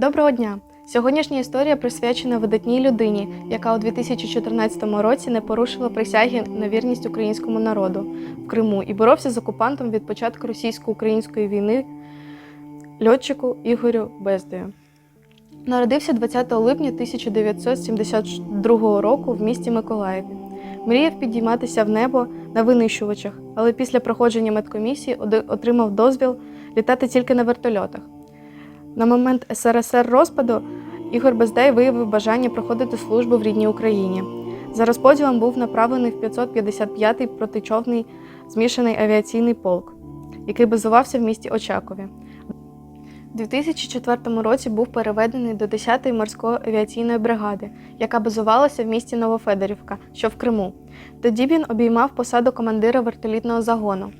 Доброго дня! Сьогоднішня історія присвячена видатній людині, яка у 2014 році не порушила присяги на вірність українському народу в Криму і боровся з окупантом від початку російсько-української війни льотчику Ігорю Бездою. Народився 20 липня 1972 року в місті Миколаєві. Мріяв підійматися в небо на винищувачах, але після проходження медкомісії отримав дозвіл літати тільки на вертольотах. На момент СРСР розпаду Ігор Бездай виявив бажання проходити службу в рідній Україні. За розподілом був направлений в 555-й протичовний змішаний авіаційний полк, який базувався в місті Очакові. У 2004 році був переведений до 10-ї морської авіаційної бригади, яка базувалася в місті Новофедорівка, що в Криму. Тоді він обіймав посаду командира вертолітного загону.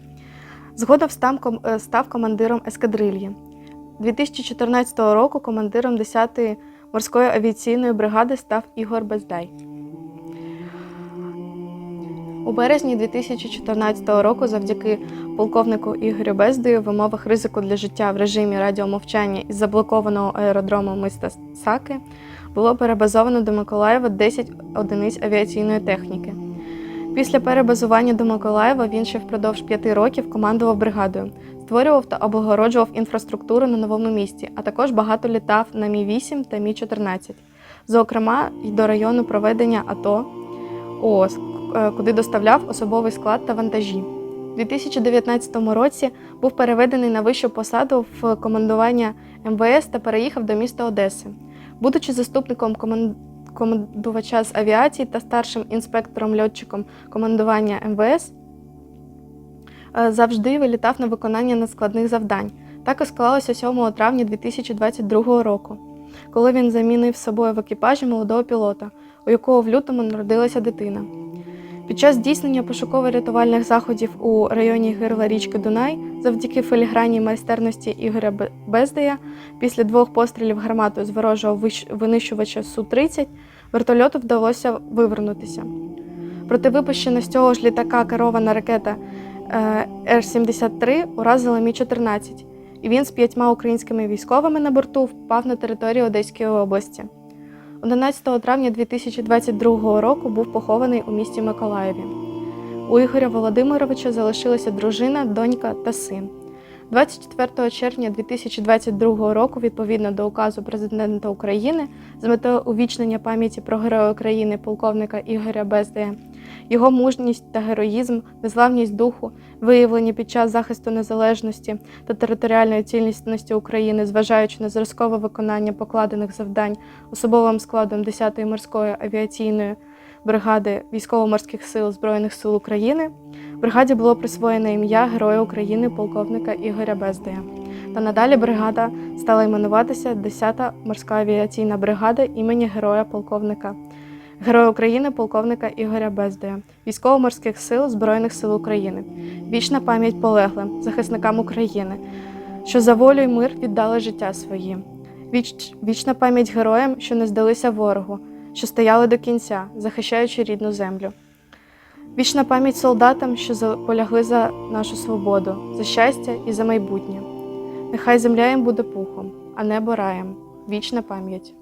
Згодом став е, став командиром ескадрильї. 2014 року командиром 10-ї морської авіаційної бригади став Ігор Бездай. У березні 2014 року, завдяки полковнику Ігорю Бездою, в умовах ризику для життя в режимі радіомовчання із заблокованого аеродрому міста Саки було перебазовано до Миколаєва 10 одиниць авіаційної техніки. Після перебазування до Миколаєва він ще впродовж п'яти років командував бригадою, створював та облагороджував інфраструктуру на новому місці, а також багато літав на Мі-8 та Мі-14. Зокрема, й до району проведення АТО ООС, е, куди доставляв особовий склад та вантажі. У 2019 році був переведений на вищу посаду в командування МВС та переїхав до міста Одеси. Будучи заступником коман- командувача з авіації та старшим інспектором-льотчиком командування МВС, е, завжди вилітав на виконання надскладних завдань. Так і склалося 7 травня 2022 року, коли він замінив собою в екіпажі молодого пілота, у якого в лютому народилася дитина. Під час здійснення пошуково-рятувальних заходів у районі гирла річки Дунай, завдяки філігранній майстерності Ігоря Бе- Бездая, після двох пострілів гарматою з ворожого винищувача Су-30 вертольоту вдалося вивернутися. Проте випущена з цього ж літака керована ракета е, Р-73 уразила Мі-14, і він з п'ятьма українськими військовими на борту впав на територію Одеської області. 11 травня 2022 року був похований у місті Миколаєві. У Ігоря Володимировича залишилася дружина, донька та син. 24 червня 2022 року, відповідно до указу президента України, з метою увічнення пам'яті про героя України полковника Ігоря Бездая, його мужність та героїзм, незламність духу, виявлені під час захисту незалежності та територіальної цілісності України, зважаючи на зразкове виконання покладених завдань особовим складом 10-ї морської авіаційної бригади Військово-морських сил Збройних сил України, бригаді було присвоєне ім'я Героя України полковника Ігоря Бездая. Та надалі бригада стала іменуватися 10-та морська авіаційна бригада імені Героя полковника. Героя України полковника Ігоря Бездая, військово-морських сил Збройних сил України, вічна пам'ять полеглим, захисникам України, що за волю й мир віддали життя свої. Віч, вічна пам'ять героям, що не здалися ворогу, що стояли до кінця, захищаючи рідну землю. Вічна пам'ять солдатам, що полягли за нашу свободу, за щастя і за майбутнє. Нехай земля їм буде пухом, а небо раєм. Вічна пам'ять.